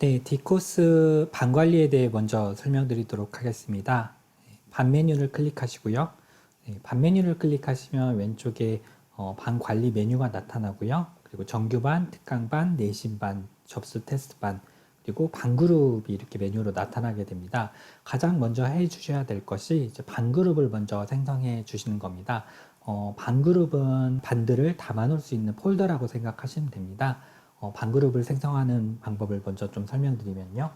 네, 디코스 반 관리에 대해 먼저 설명드리도록 하겠습니다. 네, 반 메뉴를 클릭하시고요. 네, 반 메뉴를 클릭하시면 왼쪽에 어, 반 관리 메뉴가 나타나고요. 그리고 정규반, 특강반, 내신반, 접수 테스트반, 그리고 반 그룹이 이렇게 메뉴로 나타나게 됩니다. 가장 먼저 해 주셔야 될 것이 이제 반 그룹을 먼저 생성해 주시는 겁니다. 어, 반 그룹은 반들을 담아 놓을 수 있는 폴더라고 생각하시면 됩니다. 어, 반그룹을 생성하는 방법을 먼저 좀 설명드리면요.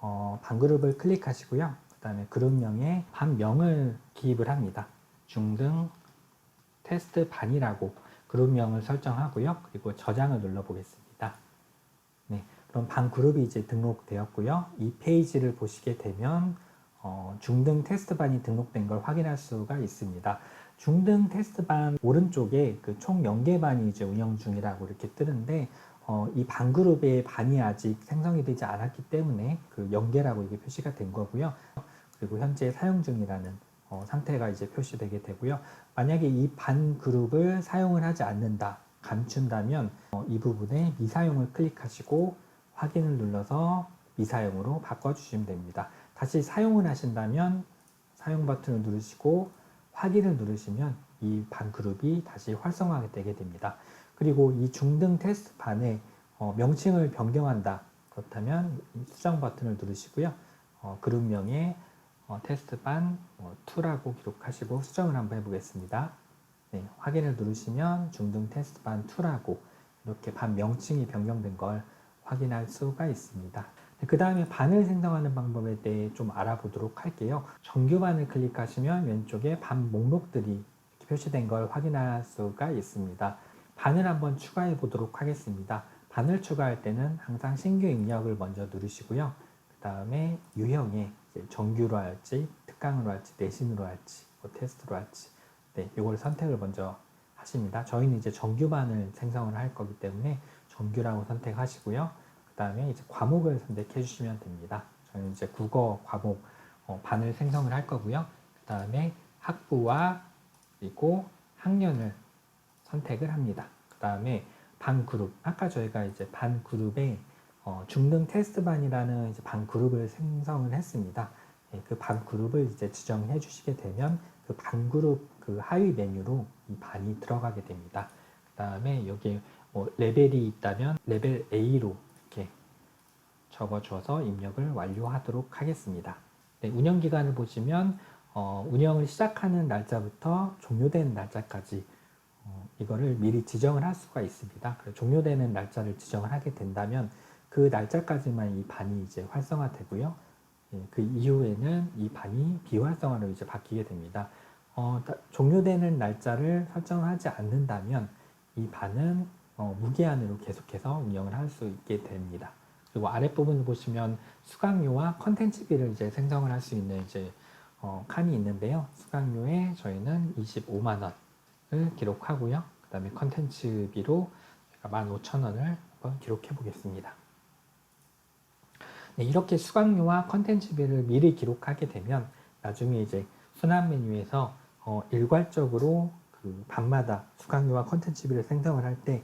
어, 반그룹을 클릭하시고요. 그 다음에 그룹명에 반명을 기입을 합니다. 중등 테스트 반이라고 그룹명을 설정하고요. 그리고 저장을 눌러보겠습니다. 네, 그럼 반 그룹이 이제 등록되었고요. 이 페이지를 보시게 되면 어, 중등 테스트 반이 등록된 걸 확인할 수가 있습니다. 중등 테스트 반 오른쪽에 그총 0개 반이 이제 운영 중이라고 이렇게 뜨는데 어, 이 반그룹의 반이 아직 생성이 되지 않았기 때문에 그 연계라고 이게 표시가 된 거고요. 그리고 현재 사용 중이라는 어, 상태가 이제 표시되게 되고요. 만약에 이 반그룹을 사용을 하지 않는다, 감춘다면 어, 이 부분에 미사용을 클릭하시고 확인을 눌러서 미사용으로 바꿔주시면 됩니다. 다시 사용을 하신다면 사용 버튼을 누르시고 확인을 누르시면 이 반그룹이 다시 활성화가 되게 됩니다. 그리고 이 중등 테스트 반에 어, 명칭을 변경한다. 그렇다면 이 수정 버튼을 누르시고요. 어, 그룹명에 어, 테스트 반 어, 2라고 기록하시고 수정을 한번 해보겠습니다. 네, 확인을 누르시면 중등 테스트 반 2라고 이렇게 반 명칭이 변경된 걸 확인할 수가 있습니다. 그 다음에 반을 생성하는 방법에 대해 좀 알아보도록 할게요. 정규반을 클릭하시면 왼쪽에 반 목록들이 표시된 걸 확인할 수가 있습니다. 반을 한번 추가해 보도록 하겠습니다. 반을 추가할 때는 항상 신규 입력을 먼저 누르시고요. 그 다음에 유형에 정규로 할지, 특강으로 할지, 내신으로 할지, 뭐 테스트로 할지, 네, 이걸 선택을 먼저 하십니다. 저희는 이제 정규반을 생성을 할 거기 때문에 정규라고 선택하시고요. 그 다음에 이제 과목을 선택해 주시면 됩니다. 저희는 이제 국어 과목 어, 반을 생성을 할 거고요. 그 다음에 학부와 그리고 학년을 선택을 합니다. 그 다음에 반 그룹 아까 저희가 이제 반 그룹에 어, 중등 테스트반이라는 이제 반 그룹을 생성을 했습니다. 예, 그반 그룹을 이제 지정해 주시게 되면 그 반 그룹 그 하위 메뉴로 이 반이 들어가게 됩니다. 그 다음에 여기 뭐 레벨이 있다면 레벨 A로 이렇게 적어줘서 입력을 완료하도록 하겠습니다. 네, 운영 기간을 보시면 어, 운영을 시작하는 날짜부터 종료되는 날짜까지 어, 이거를 미리 지정을 할 수가 있습니다. 종료되는 날짜를 지정을 하게 된다면 그 날짜까지만 이 반이 이제 활성화되고요. 예, 그 이후에는 이 반이 비활성화로 이제 바뀌게 됩니다. 어, 다, 종료되는 날짜를 설정하지 않는다면 이 반은 어, 무기한으로 계속해서 운영을 할 수 있게 됩니다. 그리고 아랫부분을 보시면 수강료와 컨텐츠비를 이제 생성을 할 수 있는 이제 어, 칸이 있는데요. 수강료에 저희는 25만 원 을 기록하고요. 그 다음에 컨텐츠비로 15,000원을 한번 기록해 보겠습니다. 네, 이렇게 수강료와 컨텐츠비를 미리 기록하게 되면 나중에 이제 순환 메뉴에서 어, 일괄적으로 그 반마다 수강료와 컨텐츠비를 생성을 할 때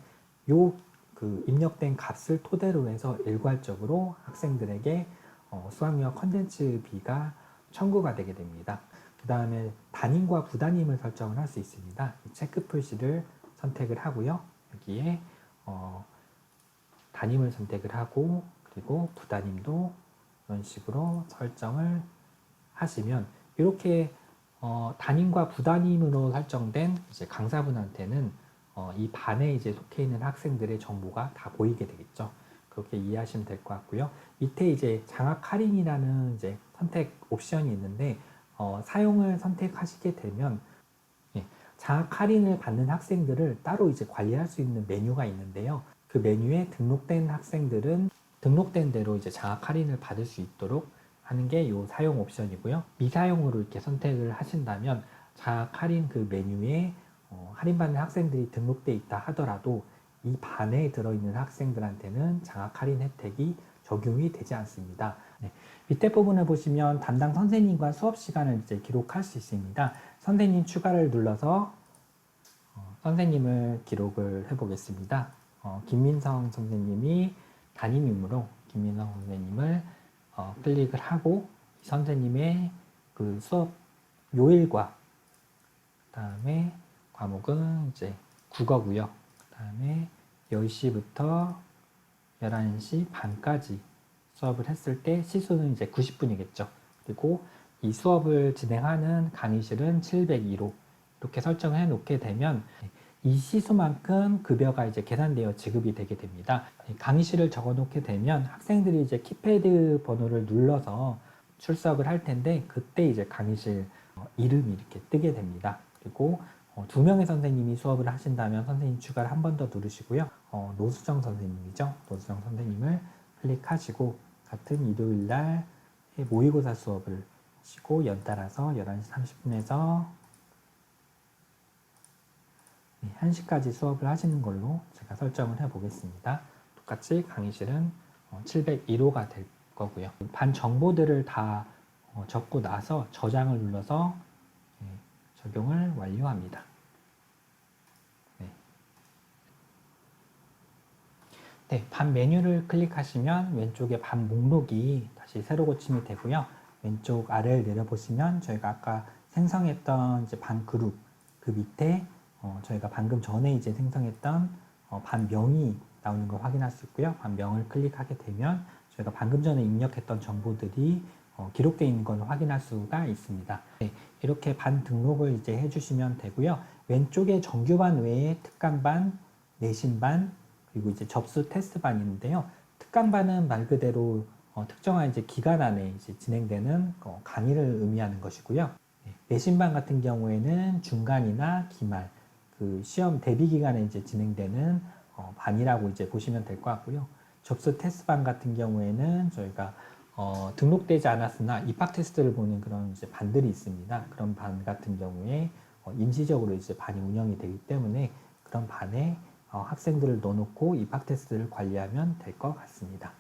요 그 입력된 값을 토대로 해서 일괄적으로 학생들에게 어, 수강료와 컨텐츠비가 청구가 되게 됩니다. 그 다음에 단임과 부단임을 설정을 할 수 있습니다. 체크 표시를 선택을 하고요. 여기에 어, 단임을 선택을 하고 그리고 부단임도 이런 식으로 설정을 하시면 이렇게 어, 단임과 부단임으로 설정된 이제 강사분한테는 어, 이 반에 이제 속해 있는 학생들의 정보가 다 보이게 되겠죠. 그렇게 이해하시면 될 것 같고요. 밑에 이제 장학 할인이라는 이제 선택 옵션이 있는데 어, 사용을 선택하시게 되면 예, 장학 할인을 받는 학생들을 따로 이제 관리할 수 있는 메뉴가 있는데요. 그 메뉴에 등록된 학생들은 등록된 대로 이제 장학 할인을 받을 수 있도록 하는 게 이 사용 옵션이고요. 미사용으로 이렇게 선택을 하신다면 장학 할인 그 메뉴에 어, 할인받는 학생들이 등록돼 있다 하더라도 이 반에 들어있는 학생들한테는 장학 할인 혜택이 적용이 되지 않습니다. 네. 밑에 부분을 보시면 담당 선생님과 수업 시간을 이제 기록할 수 있습니다. 선생님 추가를 눌러서 어, 선생님을 기록을 해보겠습니다. 어, 김민성 선생님이 담임이므로 김민호 선생님을 어, 클릭을 하고 이 선생님의 그 수업 요일과 그다음에 과목은 이제 국어고요. 그다음에 10시부터 11시 반까지 수업을 했을 때 시수는 이제 90분이겠죠. 그리고 이 수업을 진행하는 강의실은 702호 이렇게 설정을 해 놓게 되면 이 시수만큼 급여가 이제 계산되어 지급이 되게 됩니다. 강의실을 적어 놓게 되면 학생들이 이제 키패드 번호를 눌러서 출석을 할 텐데 그때 이제 강의실 어, 이름이 이렇게 뜨게 됩니다. 그리고 어, 두 명의 선생님이 수업을 하신다면 선생님 추가를 한 번 더 누르시고요. 어, 노수정 선생님이죠. 노수정 선생님을 클릭하시고 같은 일요일 날 모의고사 수업을 하시고 연달아서 11시 30분에서 1시까지 수업을 하시는 걸로 제가 설정을 해 보겠습니다. 똑같이 강의실은 701호가 될 거고요. 반 정보들을 다 어, 적고 나서 저장을 눌러서 예, 적용을 완료합니다. 네. 네, 반 메뉴를 클릭하시면 왼쪽에 반 목록이 다시 새로 고침이 되고요. 왼쪽 아래를 내려보시면 저희가 아까 생성했던 이제 반 그룹 그 밑에 어, 저희가 방금 전에 이제 생성했던 어, 반명이 나오는 걸 확인할 수 있고요. 반명을 클릭하게 되면 저희가 방금 전에 입력했던 정보들이 어, 기록되어 있는 걸 확인할 수가 있습니다. 네, 이렇게 반 등록을 이제 해주시면 되고요. 왼쪽에 정규반 외에 특강반, 내신반, 그리고 이제 접수 테스트반이 있는데요. 특강반은 말 그대로 어, 특정한 이제 기간 안에 이제 진행되는 어, 강의를 의미하는 것이고요. 네, 내신반 같은 경우에는 중간이나 기말, 그 시험 대비 기간에 이제 진행되는 어, 반이라고 이제 보시면 될 것 같고요. 접수 테스트반 같은 경우에는 저희가 어, 등록되지 않았으나 입학 테스트를 보는 그런 이제 반들이 있습니다. 그런 반 같은 경우에 어, 임시적으로 이제 반이 운영이 되기 때문에 그런 반에 어, 학생들을 넣어놓고 입학 테스트를 관리하면 될 것 같습니다.